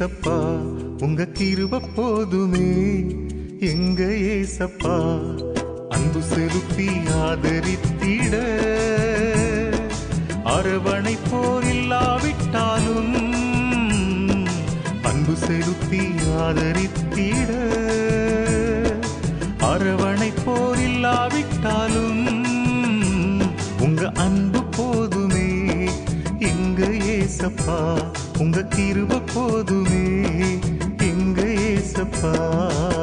ஏசப்பா உங்க கிருப போதுமே. எங்க ஏசப்பா அன்பு செலுத்தி ஆதரித்திட. அரவணை போர் இல்லாவிட்டாலும் அன்பு செலுத்தி ஆதரித்திட. அரவணை போர் இல்லாவிட்டாலும் உங்க அன்பு போதுமே. எங்க ஏசப்பா உங்க கிருப போதுமே. எங்க ஏசப்பா?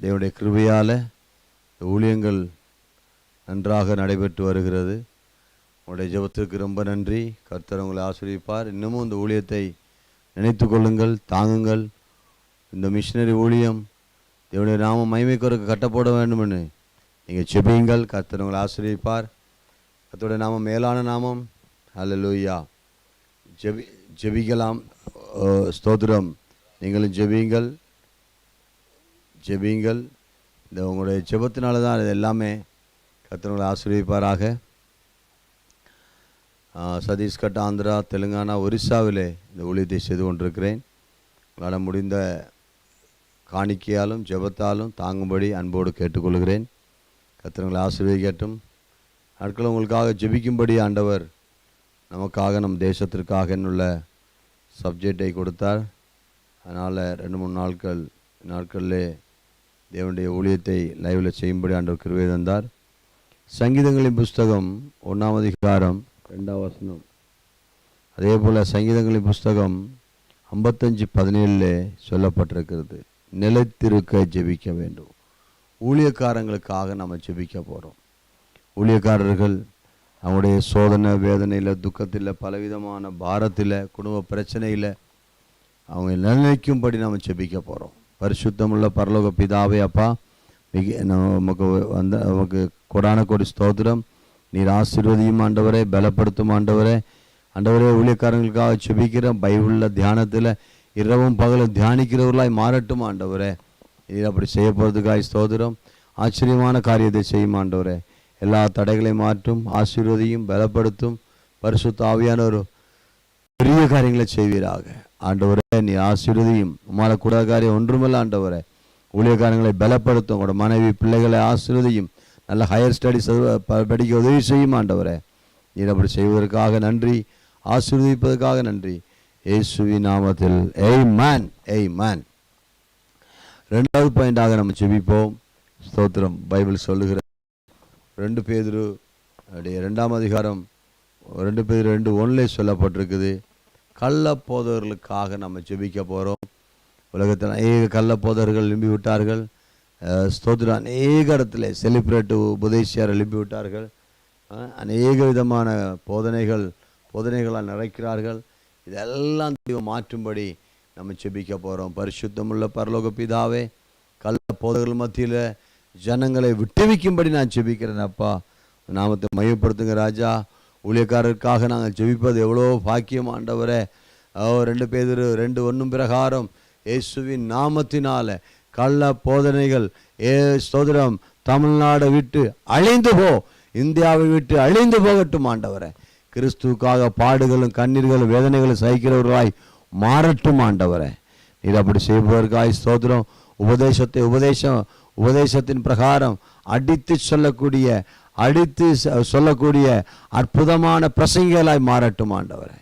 தேவனுடைய கிருபையால் ஊழியங்கள் நன்றாக நடைபெற்று வருகிறது. உங்களுடைய ஜெபத்திற்கு ரொம்ப நன்றி. கர்த்தர் உங்களை ஆசிரியப்பார் இன்னமும் இந்த ஊழியத்தை நினைத்து கொள்ளுங்கள் தாங்குங்கள். இந்த மிஷினரி ஊழியம் தேவனுடைய நாம மைமைக்கொருக்கு கட்டப்பட வேண்டும்னு நீங்கள் செபியுங்கள் கர்த்தர் உங்களை ஆசிரியப்பார் கத்தோடைய நாமம் மேலான நாமம். அல்ல லூயா ஜெபி ஜெபிக்கலாம். ஸ்தோத்திரம். நீங்களும் ஜெபியுங்கள். ஜெபியுங்கள். இந்த உங்களுடைய ஜெபத்தினால தான் இது எல்லாமே கர்த்தர்களை ஆசீர்வதிப்பாராக. ஆ, சத்தீஸ்கட் ஆந்திரா தெலுங்கானா ஒரிசாவிலே இந்த ஊழியத்தை செய்து கொண்டிருக்கிறேன். உங்களால் முடிந்த காணிக்கையாலும் ஜெபத்தாலும் தாங்கும்படி அன்போடு கேட்டுக்கொள்கிறேன். கர்த்தர்களை ஆசீர்வதிக்கட்டும். நாட்கள் உங்களுக்காக ஜெபிக்கும்படி ஆண்டவர் நமக்காக நம் தேசத்திற்காக என்னுள்ள சப்ஜெக்டை கொடுத்தார். அதனால் ரெண்டு மூணு நாட்கள் நாட்களிலே தேவனுடைய ஊழியத்தை லைவில் செய்யும்படி ஆண்டவர் கிருபை தந்தார். சங்கீதங்களின் புஸ்தகம் ஒன்றாம் அதிகாரம் ரெண்டாம் வசனம். அதே போல் சங்கீதங்களின் புஸ்தகம் ஐம்பத்தஞ்சு பதினேழில் சொல்லப்பட்டிருக்கிறது. நிலைத்திருக்க ஜெபிக்க வேண்டும். ஊழியக்காரங்களுக்காக நம்ம ஜெபிக்க போகிறோம் ஊழியக்காரர்கள் அவங்களுடைய சோதனை வேதனையில் துக்கத்தில் பலவிதமான பாரத்தில் குடும்ப பிரச்சனையில் அவங்க நிலைக்கும்படி நம்ம செபிக்க போகிறோம் பரிசுத்தமுள்ள பரலோக பிதாவே அப்பா மிக நமக்கு வந்த நமக்கு கொடான கொடி ஸ்தோத்திரம் நீர் ஆசீர்வதியும் ஆண்டவரே பலப்படுத்தும் ஆண்டவரே ஆண்டவரே ஊழியக்காரங்களுக்காக செபிக்கிற பைபிளில் தியானத்தில் இரவும் பகலும் தியானிக்கிறவர்களாய் மாறட்டும் ஆண்டவரே நீர் அப்படி செய்ய போகிறதுக்காய் ஸ்தோத்திரம் ஆச்சரியமான காரியத்தை செய்யும் ஆண்டவரே எல்லா தடைகளையும் மாற்றும் ஆசீர்வதியும் பலப்படுத்தும் பரிசுத்த ஒரு பெரிய காரியங்களை செய்வீராக ஆண்டவரே நீ ஆசீர்வதியும். உமால கூட காரியம் ஒன்றுமில்ல ஆண்டவரே. ஊழியக்காரங்களை பலப்படுத்தும் உங்களோட மனைவி பிள்ளைகளை ஆசீர்வதியும். நல்ல ஹையர் ஸ்டடிஸ் படிக்க உதவி செய்யும் ஆண்டவரே. நீர் அப்படி செய்வதற்காக நன்றி. ஆசீர்வதிப்பதற்காக நன்றி. ஏசுவி நாமத்தில். எய் மேன் ஏய் மேன் ரெண்டாவது பாயிண்டாக நம்ம செபிப்போம் ஸ்தோத்திரம். பைபிள் சொல்லுகிற ரெண்டு பேதிரு அப்படியே ரெண்டாம் அதிகாரம் ரெண்டு பேர் ரெண்டு ஒன்றிலே சொல்லப்பட்டிருக்குது. கள்ள போதவர்களுக்காக நம்ம ஜெபிக்க போகிறோம் உலகத்தில் அநேக கள்ள போதவர்கள் எழும்பி விட்டார்கள். அஹ், ஸ்தோத்திரம் அநேக இடத்துல செலிப்ரேட்டு உபதேசியார் எழுப்பி விட்டார்கள். அநேக விதமான போதனைகள் போதனைகளால் நிறைக்கிறார்கள். இதெல்லாம் தெய்வம் மாற்றும்படி நம்ம செபிக்க போகிறோம் பரிசுத்தமுள்ள பரலோக பிதாவே கள்ள போதகர்கள் மத்தியில் ஜனங்களை விட்டுவிக்கும்படி நான் செபிக்கிறேன் அப்பா. நாமத்தை மையப்படுத்துங்க ராஜா. ஊழியக்காரருக்காக நாங்கள் ஜெபிப்பது எவ்வளோ பாக்கியம் ஆண்டவரே. ஓ ரெண்டு பேர் ரெண்டு ஒன்றும் பிரகாரம். இயேசுவின் நாமத்தினால கள்ள போதனைகள் ஏ சோதரம் தமிழ்நாடை விட்டு அழிந்து போ இந்தியாவை விட்டு அழிந்து போகட்டும் ஆண்டவரே. கிறிஸ்துவுக்காக பாடுகளும் கண்ணீர்களும் வேதனைகளும் சகிக்கிறவர்களாய் மாறட்டும் ஆண்டவரே. நீர் அப்படி செய்பவர்காய் ஸ்தோத்திரம். உபதேசத்தை உபதேசம் உபதேசத்தின் பிரகாரம் அடித்து சொல்லக்கூடிய அடித்து ச- சொல்லக்கூடிய அற்புதமான பிரசங்கிகளாய் மாறட்டும் ஆண்டவரே.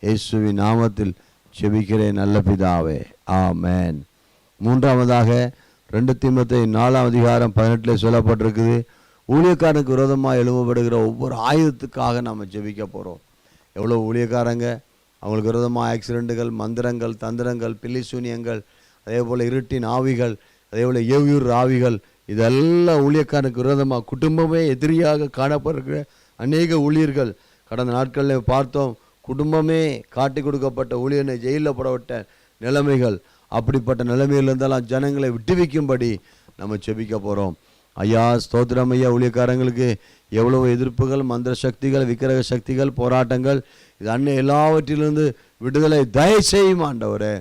இயேசுவின் நாமத்தில் செபிக்கிறேன் நல்ல பிதாவே. ஆமேன். மூன்றாவதாக ரெண்டு திம்பத்தை நாலாம் அதிகாரம் பதினெட்டில் சொல்லப்பட்டிருக்குது. ஊழியக்காரனுக்கு விரோதமாக எழுவப்படுகிற ஒவ்வொரு ஆயுதத்துக்காக நம்ம ஜெபிக்க போகிறோம் எவ்வளோ ஊழியக்காரங்க? அவங்களுக்கு விரோதமாக ஆக்சிடெண்ட்டுகள் மந்திரங்கள் தந்திரங்கள் பில்லி சூனியங்கள் அதே போல் இருட்டின் ஆவிகள் அதே போல் ஏவியூர் ஆவிகள் இதெல்லாம் ஊழியக்காரனுக்கு விரோதமாக குடும்பமே எதிரியாக காணப்படுகிற அநேக ஊழியர்கள். கடந்த நாட்களில் பார்த்தோம் குடும்பமே காட்டி கொடுக்கப்பட்ட ஊழியனை ஜெயிலில் போடப்பட்ட நிலைமைகள். அப்படிப்பட்ட நிலைமையில் இருந்தாலும் ஜனங்களை விட்டுவிக்கும்படி நம்ம செபிக்க போகிறோம் ஐயா ஸ்தோத்திரம் ஐயா ஊழியக்காரங்களுக்கு. எவ்வளவு எதிர்ப்புகள் மந்திர சக்திகள் விக்கிரக சக்திகள் போராட்டங்கள். இது அண்ணன் எல்லாவற்றிலிருந்து விடுதலை. தயவு செய்யும் ஆண்டவரே.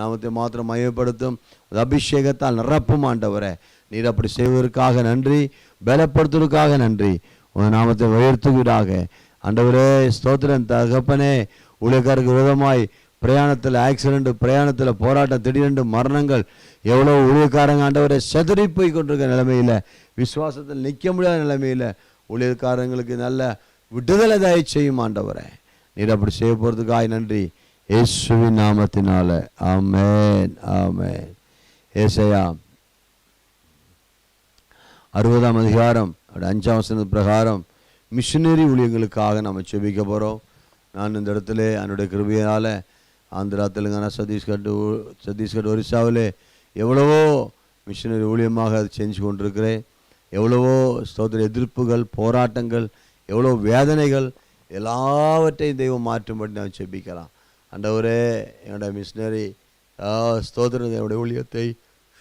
நாமத்தை மாத்திரம் மையப்படுத்தும் அது அபிஷேகத்தால் நிரப்பும் ஆண்டவரே. நீர் அப்படி செய்வதற்காக நன்றி பலப்படுத்துவதற்காக நன்றி. உன் நாமத்தை உயர்த்துகிறாக ஆண்டவரே ஸ்தோத்திரன் தகப்பனே உலகருக்கு விரோதமாய் பிரயாணத்தில் ஆக்சிடென்ட் பிரயாணத்தில் போராட்டம் திடீரென்று மரணங்கள். எவ்வளோ ஊழியக்காரங்க ஆண்டவரை செதறி போய் கொண்டிருக்க நிலைமையில் விசுவாசத்தில் நிற்க முடியாத நிலைமையில் ஊழியக்காரங்களுக்கு நல்ல விடுதலை தயை செய்யும் ஆண்டவரை. நீர் அப்படி செய்ய போகிறதுக்காய் நன்றி. இயேசுவின் நாமத்தினால. ஆமேன் ஆமேன். ஏசையாம் அறுபதாம் அதிகாரம் அஞ்சாம் வசனத்து பிரகாரம் மிஷினரி ஊழியங்களுக்காக நம்ம செபிக்க போகிறோம் நான் இந்த இடத்துல என்னுடைய கிருபியால் ஆந்திரா தெலுங்கானா சத்தீஸ்கர் சத்தீஸ்கட் சத்தீஸ்கர் எவ்வளவோ மிஷினரி ஊழியமாக அது செஞ்சு கொண்டிருக்கிறேன். எவ்வளவோ ஸ்தோத்திர எதிர்ப்புகள் போராட்டங்கள் எவ்வளோ வேதனைகள் எல்லாவற்றையும் தெய்வம் மாற்றும்படி நான் செபிக்கலாம். ஆண்டவரே என்னோட மிஷினரி ஸ்தோத்திர என்னுடைய ஊழியத்தை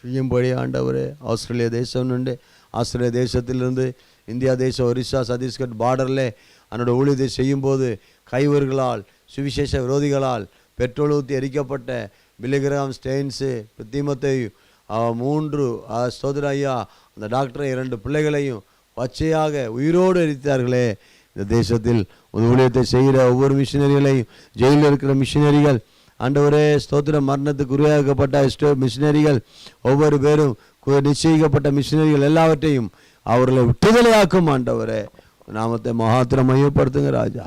செய்யும்படி ஆண்டவரே ஆஸ்திரேலியா தேசம் உண்டு ஆஸ்திரேலியா தேசத்திலிருந்து இந்தியா தேசம் ஒரிசா சத்தீஸ்கர் பார்டரில் அதனோட ஊழியத்தை செய்யும்போது கைவர்களால் சுவிசேஷ விரோதிகளால் பெட்ரோல் ஊற்றி எரிக்கப்பட்ட பிலிகிராம் ஸ்டெயின்ஸு தீமத்தை மூன்று சோதர ஐயா அந்த டாக்டரை இரண்டு பிள்ளைகளையும் பச்சையாக உயிரோடு எரித்தார்களே. இந்த தேசத்தில் ஒரு ஊழியத்தை செய்கிற ஒவ்வொரு மிஷினரிகளையும் ஜெயிலில் இருக்கிற மிஷினரிகள் ஆண்டவரே ஸ்தோத்திர மரணத்துக்கு உருவாக்கப்பட்ட மிஷினரிகள் ஒவ்வொரு பேரும் நிச்சயிக்கப்பட்ட மிஷினரிகள் எல்லாவற்றையும் அவர்களை விட்டுதலையாக்கும் ஆண்டவரே. நாமத்தை மகாத்திரம் மையப்படுத்துங்க ராஜா.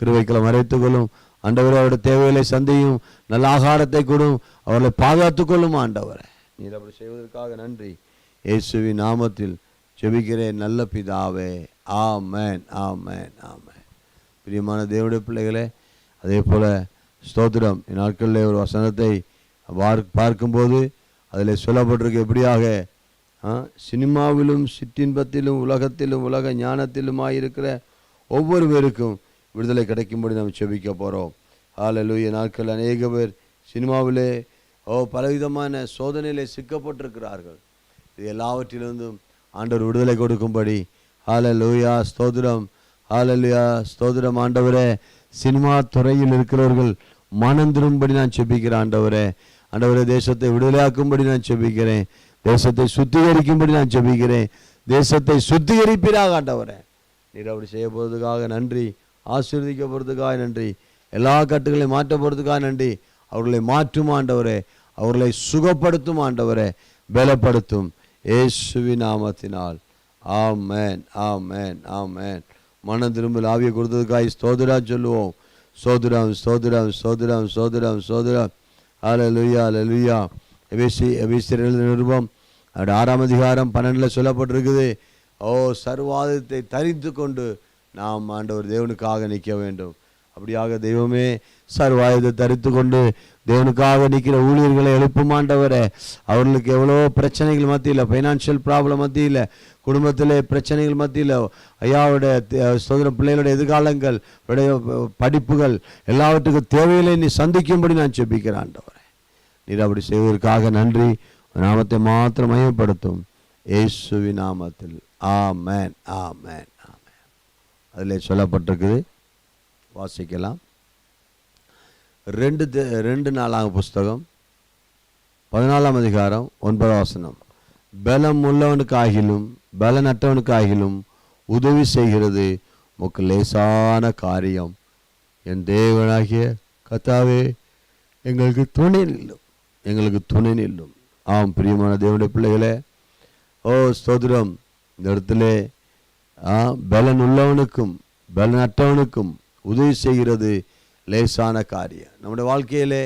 கிருவைக்களை மறைத்துக்கொள்ளும் ஆண்டவரே அவருடைய தேவைகளை சந்தையும். நல்ல ஆகாரத்தை கொடும். அவர்களை பாதுகாத்துக்கொள்ளும் ஆண்டவரே. நீர் அப்படி செய்வதற்காக நன்றி. இயேசுவி நாமத்தில் செபிக்கிறேன் நல்ல பிதாவே. ஆமேன். ஆமேன். ஆமேன். பிரியமான தேவடைய பிள்ளைகளே அதே போல் ஸ்தோத்திரம். இந்நாட்களில் ஒரு வசனத்தை பார்க்கும்போது அதில் சொல்லப்பட்டிருக்கு எப்படியாக? ஆ, சினிமாவிலும் சிற்றின்பத்திலும் உலகத்திலும் உலக ஞானத்திலுமாயிருக்கிற ஒவ்வொரு பேருக்கும் விடுதலை கிடைக்கும்படி நாம் செபிக்க போகிறோம் ஹalleluya நாட்கள் அநேக பேர் சினிமாவிலே ஓ பலவிதமான சோதனையிலே சிக்கப்பட்டிருக்கிறார்கள். இது எல்லாவற்றிலிருந்தும் ஆண்டவர் விடுதலை கொடுக்கும்படி. ஹalleluya ஸ்தோதிரம் ஆலலுயா ஸ்தோதிரம் ஆண்டவரே. சினிமா துறையில் இருக்கிறவர்கள் மனம் திரும்படி நான் செபிக்கிற ஆண்டவரே. ஆண்டவரே தேசத்தை விடுதலையாக்கும்படி நான் செபிக்கிறேன் தேசத்தை சுத்திகரிக்கும்படி நான் செபிக்கிறேன் தேசத்தை சுத்திகரிப்பீராக ஆண்டவரே. நீர் அப்படி செய்ய போகிறதுக்காக நன்றி. ஆசீர்வதிக்க போகிறதுக்காக நன்றி. எல்லா கட்டுகளையும் மாற்ற போகிறதுக்காக நன்றி. அவர்களை மாற்றும் ஆண்டவரே. அவர்களை சுகப்படுத்தும் ஆண்டவரே. பலப்படுத்தும். ஏசுவி நாமத்தினால். ஆமேன் ஆமேன் ஆமேன். மன திரும்பல் ஆவியை கொடுத்ததுக்காய் ஸ்தோதிரா சொல்லுவோம். சோதிரம் ஸ்தோதிரம் ஸ்தோதிரம் ஸ்தோதிரம் ஸ்தோதிரம் அலலுயா அலலுயா எபேசி எபேசியர் நிருபம். அப்படி ஆறாம் அதிகாரம் பன்னெண்டில் சொல்லப்பட்டிருக்குது. ஓ சர்வாதத்தை தரித்து கொண்டு நாம் ஆண்டவர் தேவனுக்காக நிற்க வேண்டும். அப்படியாக தெய்வமே சர்வாயுதத்தை தரித்து கொண்டு தேவனுக்காக நிற்கிற ஊழியர்களை எழுப்புமாண்டவரை அவர்களுக்கு எவ்வளோ பிரச்சனைகள் மத்தியில் ஃபைனான்ஷியல் ப்ராப்ளம் மத்தியில் குடும்பத்தில் பிரச்சனைகள் மத்தியில் ஐயாவோட சோதர பிள்ளைகளுடைய எதிர்காலங்கள் படிப்புகள் எல்லாவற்றுக்கும் தேவையில்லை நீ சந்திக்கும்படி நான் செப்பிக்கிறேன் ஆண்டவர். நீர் அப்படி செய்வதற்காக நன்றி. நாமத்தை மாத்திரம் மையப்படுத்தும் ஏசுவி நாமத்தில். ஆமேன் ஆமேன் ஆமேன். அதில் சொல்லப்பட்டிருக்குது. வாசிக்கலாம். ரெண்டு ரெண்டு நாளாக புஸ்தகம். பதினாலாம் அதிகாரம் ஒன்பதாம் வசனம். பலம் உள்ளவனுக்காகிலும் பலனற்றவனுக்காகிலும் உதவி செய்கிறது முக்கு லேசான காரியம். என் தேவனாகிய கத்தாவே எங்களுக்கு துணை நில்லும். எங்களுக்கு துணை நில்லும். ஆம் பிரியமான தேவனுடைய பிள்ளைகளே ஓ ஸ்தோதிரம் இந்த இடத்துல ஆ, பலன் உள்ளவனுக்கும் பலனற்றவனுக்கும் உதவி செய்கிறது லேசான காரியம். நம்முடைய வாழ்க்கையிலே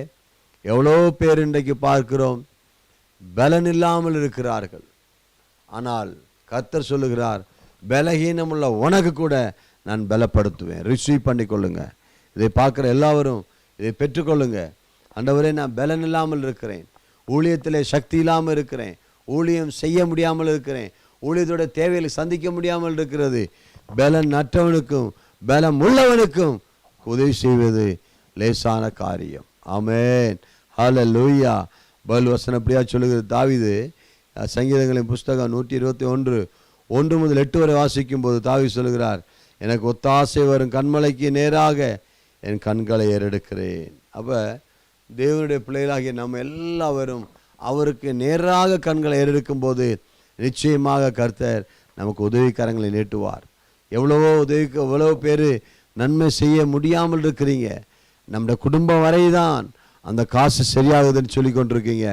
எவ்வளோ பேர் இன்றைக்கு பார்க்கிறோம் பலன் இல்லாமல் இருக்கிறார்கள். ஆனால் கர்த்தர் சொல்லுகிறார் பலகீனமுள்ள உனக்கு கூட நான் பலப்படுத்துவேன். ரிசீவ் பண்ணிக்கொள்ளுங்க. இதை பார்க்குற எல்லாவரும் இதை பெற்றுக்கொள்ளுங்கள் ஆண்டவரே நான் பலன் இல்லாமல் இருக்கிறேன். ஊழியத்தில் சக்தி இல்லாமல் இருக்கிறேன். ஊழியம் செய்ய முடியாமல் இருக்கிறேன். ஊழியத்தோட தேவைகளை சந்திக்க முடியாமல் இருக்கிறது. பலன் நற்றவனுக்கும் பலம் உள்ளவனுக்கும் உதவி செய்வது லேசான காரியம். ஆமேன். ஹல லூயா பல் வசனம் அப்படியா சொல்லுகிறது. தாவிது சங்கீதங்களின் புஸ்தகம் நூற்றி இருபத்தி ஒன்று ஒன்று முதல் எட்டு வரை வாசிக்கும் போது தாவி சொல்லுகிறார் எனக்கு ஒத்தாசை வரும் கண்மலைக்கு நேராக என் கண்களை ஏறெடுக்கிறேன். அப்போ தேவனுடைய பிள்ளைகளாகிய நம்ம எல்லாவரும் அவருக்கு நேராக கண்களை ஏறெடுக்கும் போது நிச்சயமாக கர்த்தர் நமக்கு உதவிக்காரங்களை நீட்டுவார். எவ்வளவோ உதவிக்கு எவ்வளோ பேர் நன்மை செய்ய முடியாமல் இருக்கிறீங்க. நம்முடைய குடும்பம் வரை தான் அந்த காசு சரியாகுதுன்னு சொல்லி கொண்டிருக்கீங்க.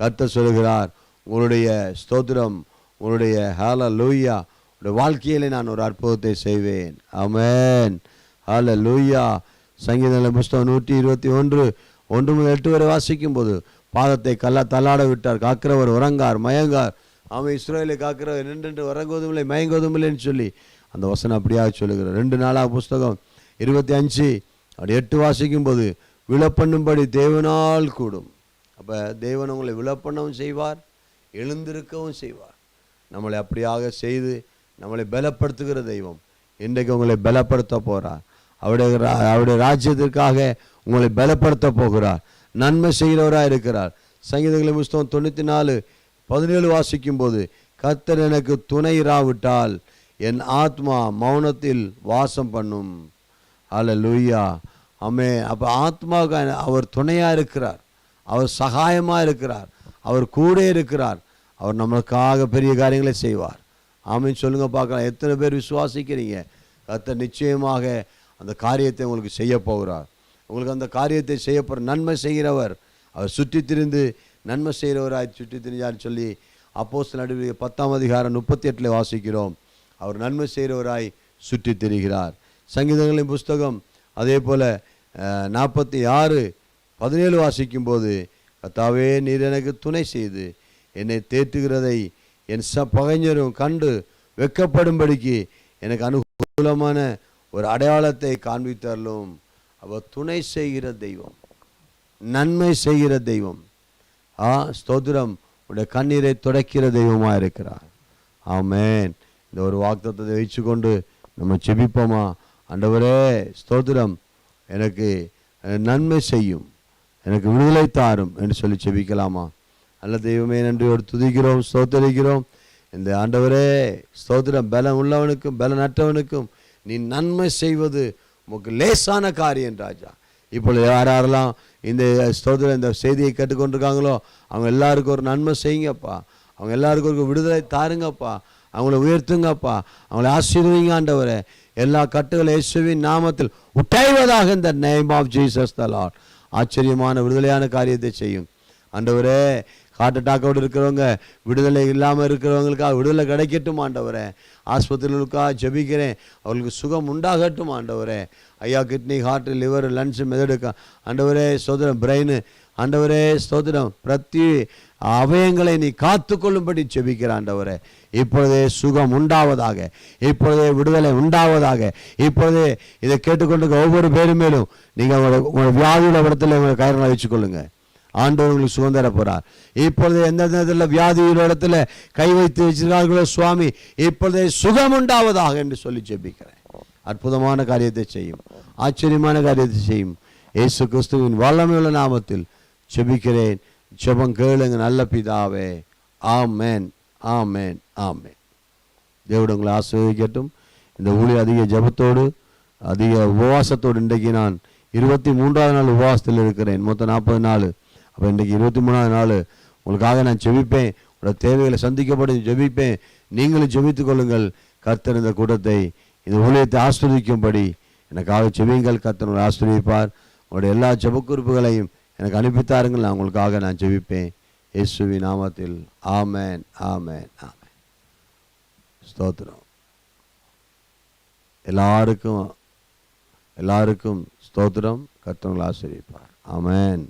கர்த்தர் சொல்லுகிறார் உங்களுடைய ஸ்தோத்திரம் உங்களுடைய ஹால லூயா உங்களுடைய வாழ்க்கையிலே நான் ஒரு அற்புதத்தை செய்வேன். அமேன் ஹால லூயா சங்கீத புஸ்தகம் நூற்றி இருபத்தி ஒன்று. ஒன்று முதல் எட்டு வரை வாசிக்கும் போது பாதத்தை கல்லா தள்ளாட விட்டார் காக்கிறவர் உறங்கார் மயங்கார். அவன் இஸ்ரேலை காக்கிறவர் நின்று உறங்குவதும் இல்லை மயங்குவதும் இல்லைன்னு சொல்லி அந்த வசனம் அப்படியாக சொல்லுகிறார். ரெண்டு நாளாக புஸ்தகம் இருபத்தி அஞ்சு அப்படி எட்டு வாசிக்கும் போது விழப்பண்ணும்படி தேவனால் கூடும். அப்போ தேவன் உங்களை விழப்பண்ணவும் செய்வார் எழுந்திருக்கவும் செய்வார். நம்மளை அப்படியாக செய்து நம்மளை பலப்படுத்துகிற தெய்வம் இன்றைக்கு உங்களை பலப்படுத்த போகிறார் அவருடைய ரா- அவருடைய ராஜ்யத்திற்காக உங்களை பலப்படுத்த போகிறார். நன்மை செய்கிறவராக இருக்கிறார். சங்கீதங்களை புஸ்தகம் தொண்ணூற்றி நாலு பதினேழு வாசிக்கும் போது கர்த்தர் எனக்கு துணை இராவிட்டால் என் ஆத்மா மௌனத்தில் வாசம் பண்ணும். அல்லேலூயா அமே அப்போ ஆத்மாவுக்கு அவர் துணையாக இருக்கிறார். அவர் சகாயமாக இருக்கிறார். அவர் கூட இருக்கிறார். அவர் நம்மளுக்காக பெரிய காரியங்களை செய்வார். ஆமின்னு சொல்லுங்கள் பார்க்கலாம். எத்தனை பேர் விசுவாசிக்கிறீங்க? கர்த்தர் நிச்சயமாக அந்த காரியத்தை உங்களுக்கு செய்ய போகிறார். உங்களுக்கு அந்த காரியத்தை செய்ய நன்மை செய்கிறவர். அவர் சுற்றி திரிந்து நன்மை செய்கிறவராய் சுற்றி திரிஞ்சான்னு சொல்லி அப்போஸ் நடுவில் பத்தாம் அதிகாரம் முப்பத்தி எட்டில் வாசிக்கிறோம். அவர் நன்மை செய்கிறவராய் சுற்றி திரிகிறார். சங்கீதங்களின் புஸ்தகம் அதே போல் நாற்பத்தி ஆறு பதினேழு வாசிக்கும்போது கத்தாவே நீர் எனக்கு துணை செய்து என்னை தேற்றுகிறதை என் ச பகைஞரும் கண்டு வெட்கப்படும்படிக்கு எனக்கு அனுகூலமான ஒரு அடையாளத்தை காண்பித்தரலும் அவர் துணை செய்கிற தெய்வம் நன்மை செய்கிற தெய்வம். ஆ ஸ்தோத்திரம். உடைய கண்ணீரை துடைக்கிற தெய்வமாக இருக்கிறார். ஆமேன். இந்த ஒரு வாக்குத்தத்தை கொண்டு நம்ம செபிப்போமா ஆண்டவரே ஸ்தோத்திரம். எனக்கு நன்மை செய்யும். எனக்கு விடுதலை தாரும் என்று சொல்லி செபிக்கலாமா நல்ல தெய்வமே நன்றியோடு துதிக்கிறோம் ஸ்தோத்தரிக்கிறோம். இந்த ஆண்டவரே ஸ்தோத்திரம். பலம் உள்ளவனுக்கும் பலனற்றவனுக்கும் நீ நன்மை செய்வது உமக்கு லேசான காரியம் ராஜா. இப்பொழுது யார் யாரெல்லாம் இந்த ஸ்தோத்திரம் இந்த செய்தியை கேட்டுக்கொண்டிருக்காங்களோ அவங்க எல்லாருக்கும் ஒரு நன்மை செய்யுங்கப்பா. அவங்க எல்லாருக்கும் ஒரு விடுதலை தாருங்கப்பா. அவங்கள உயர்த்துங்கப்பா. அவங்கள ஆசீர்வீங்க ஆண்டவரே. எல்லா கட்டுகளை இயேசுவின் நாமத்தில் உட்டைவதாக இந்த நேம் ஆஃப் ஜீசஸ் தலால் ஆச்சரியமான விடுதலையான காரியத்தை செய்யும். ஆண்டவரே ஹார்ட் அட்டாக்கோடு இருக்கிறவங்க விடுதலை இல்லாமல் இருக்கிறவங்களுக்காக விடுதலை கிடைக்கட்டும் ஆண்டவரே. ஆஸ்பத்திரிகளுக்காக ஜெபிக்கிறேன். அவர்களுக்கு சுகம் உண்டாகட்டும் ஆண்டவரே. ஐயா கிட்னி ஹார்ட் லிவர் லன்ஸ் மெதடுக்கா. ஆண்டவரே சோதரம் பிரெயின் ஆண்டவரே ஸ்தோத்திரம். பிரத்தி அவயங்களை நீ காத்துக்கொள்ளும்படி செபிக்கிற ஆண்டவரே. இப்பொழுதே சுகம் உண்டாவதாக. இப்பொழுதே விடுதலை உண்டாவதாக. இப்பொழுதே இதை கேட்டுக்கொண்டு ஒவ்வொரு பேரும் மேலும் நீங்கள் உங்களோட உங்களோட வியாதியோட இடத்துல உங்களை கயிறுகளை வச்சுக்கொள்ளுங்கள் ஆண்டவர் உங்களுக்கு சுதந்திர போகிறார் இப்பொழுது எந்த நேரத்தில் வியாதியுள்ள இடத்துல கை வைத்து வச்சிருக்கார்களோ சுவாமி இப்பொழுதே சுகம் உண்டாவதாக என்று சொல்லி ஜெபிக்கிறேன். அற்புதமான காரியத்தை செய்யும். ஆச்சரியமான காரியத்தை செய்யும். இயேசு கிறிஸ்துவின் வல்லமையுள்ள நாமத்தில் ஜெபிக்கிறேன். ஜெபம் கேளுங்க நல்ல பிதாவே. ஆமேன். ஆமேன். ஆமேன். தேவடு உங்களை ஆசீர்வதிக்கட்டும். இந்த ஊழி அதிக ஜெபத்தோடு அதிக உபவாசத்தோடு இன்றைக்கு நான் இருபத்தி மூன்றாவது நாள் உபவாசத்தில் இருக்கிறேன். மொத்தம் நாற்பது நாள். அப்போ இன்றைக்கு இருபத்தி மூணாவது நாள். உங்களுக்காக நான் ஜெபிப்பேன். உங்களோட தேவைகளை சந்திக்கப்படும் ஜெபிப்பேன். நீங்களும் ஜெபித்து கொள்ளுங்கள். கர்த்தர் இந்த கூட்டத்தை இந்த ஊழியத்தை ஆஸ்வதிக்கும்படி எனக்காக ஜெபியுங்கள். கர்த்தர் உங்களை ஆஸ்வதிப்பார். உங்களுடைய எல்லா ஜெபக்குறிப்புகளையும் எனக்கு அனுப்பித்தாருங்கள். நான் உங்களுக்காக நான் ஜெபிப்பேன். இயேசுவி நாமத்தில். ஆமேன் ஆமேன் ஆமேன். ஸ்தோத்திரம். எல்லாருக்கும் எல்லாருக்கும் ஸ்தோத்திரம். கர்த்தவங்களை ஆசிரியப்பார் ஆமேன்.